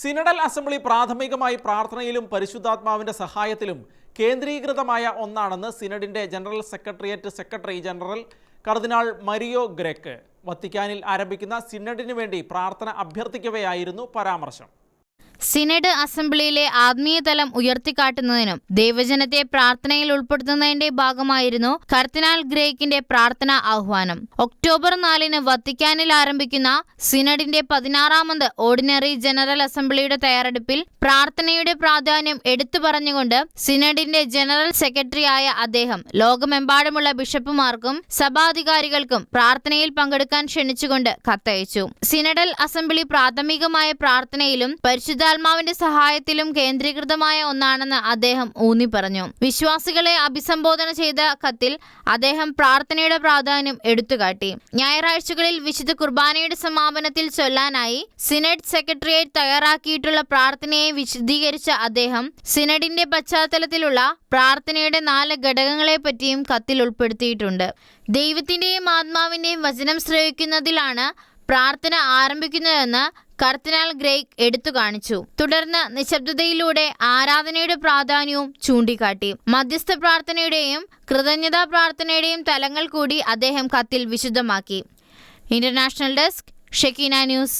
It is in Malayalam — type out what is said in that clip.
സിനഡൽ അസംബ്ലി പ്രാഥമികമായി പ്രാർത്ഥനയിലും പരിശുദ്ധാത്മാവിന്റെ സഹായത്തിലും കേന്ദ്രീകൃതമായ ഒന്നാണെന്ന് സിനഡിന്റെ ജനറൽ സെക്രട്ടേറിയറ്റ് സെക്രട്ടറി ജനറൽ കർദിനാൾ മരിയോ ഗ്രേക്ക്. വത്തിക്കാനിൽ ആരംഭിക്കുന്ന സിനഡിനു വേണ്ടി പ്രാർത്ഥന അഭ്യർത്ഥിക്കവെയായിരുന്നു പരാമർശം. സിനഡ് അസംബ്ലിയിലെ ആത്മീയതലം ഉയർത്തിക്കാട്ടുന്നതിനും ദൈവജനത്തെ പ്രാർത്ഥനയിൽ ഉൾപ്പെടുത്തുന്നതിന്റെ ഭാഗമായിരുന്നു കർദിനാൾ ഗ്രേക്കിന്റെ പ്രാർത്ഥനാ ആഹ്വാനം. ഒക്ടോബർ നാലിന് വത്തിക്കാനിൽ ആരംഭിക്കുന്ന സിനഡിന്റെ പതിനാറാമത് ഓർഡിനറി ജനറൽ അസംബ്ലിയുടെ തയ്യാറെടുപ്പിൽ പ്രാർത്ഥനയുടെ പ്രാധാന്യം എടുത്തു പറഞ്ഞുകൊണ്ട് സിനഡിന്റെ ജനറൽ സെക്രട്ടറിയായ അദ്ദേഹം ലോകമെമ്പാടുമുള്ള ബിഷപ്പുമാർക്കും സഭാധികാരികൾക്കും പ്രാർത്ഥനയിൽ പങ്കെടുക്കാൻ ക്ഷണിച്ചുകൊണ്ട് കത്തയച്ചു. സിനഡൽ അസംബ്ലി പ്രാഥമികമായ പ്രാർത്ഥനയിലും പരിശുദ്ധാത്മാവിന്റെ സഹായത്തിലും കേന്ദ്രീകൃതമായ ഒന്നാണെന്ന് അദ്ദേഹം ഊന്നി പറഞ്ഞു. വിശ്വാസികളെ അഭിസംബോധന ചെയ്ത കത്തിൽ അദ്ദേഹം പ്രാർത്ഥനയുടെ പ്രാധാന്യം എടുത്തുകാട്ടി. ഞായറാഴ്ചകളിൽ വിശുദ്ധ കുർബാനയുടെ സമാപനത്തിൽ ചൊല്ലാനായി സിനഡ് സെക്രട്ടേറിയറ്റ് തയ്യാറാക്കിയിട്ടുള്ള പ്രാർത്ഥനയെ വിശദീകരിച്ച അദ്ദേഹം സിനഡിന്റെ പശ്ചാത്തലത്തിലുള്ള പ്രാർത്ഥനയുടെ നാല് ഘടകങ്ങളെപ്പറ്റിയും കത്തിൽ ഉൾപ്പെടുത്തിയിട്ടുണ്ട്. ദൈവത്തിന്റെയും ആത്മാവിന്റെയും വചനം ശ്രവിക്കുന്നതിലാണ് പ്രാർത്ഥന ആരംഭിക്കുന്നതെന്ന് കർദിനാൾ ഗ്രേക്ക് എടുത്തു കാണിച്ചു. തുടർന്ന് നിശബ്ദതയിലൂടെ ആരാധനയുടെ പ്രാധാന്യവും ചൂണ്ടിക്കാട്ടി. മധ്യസ്ഥ പ്രാർത്ഥനയുടെയും കൃതജ്ഞതാ പ്രാർത്ഥനയുടെയും തലങ്ങൾ കൂടി അദ്ദേഹം കത്തിൽ വിശുദ്ധമാക്കി. International desk Shekinah news.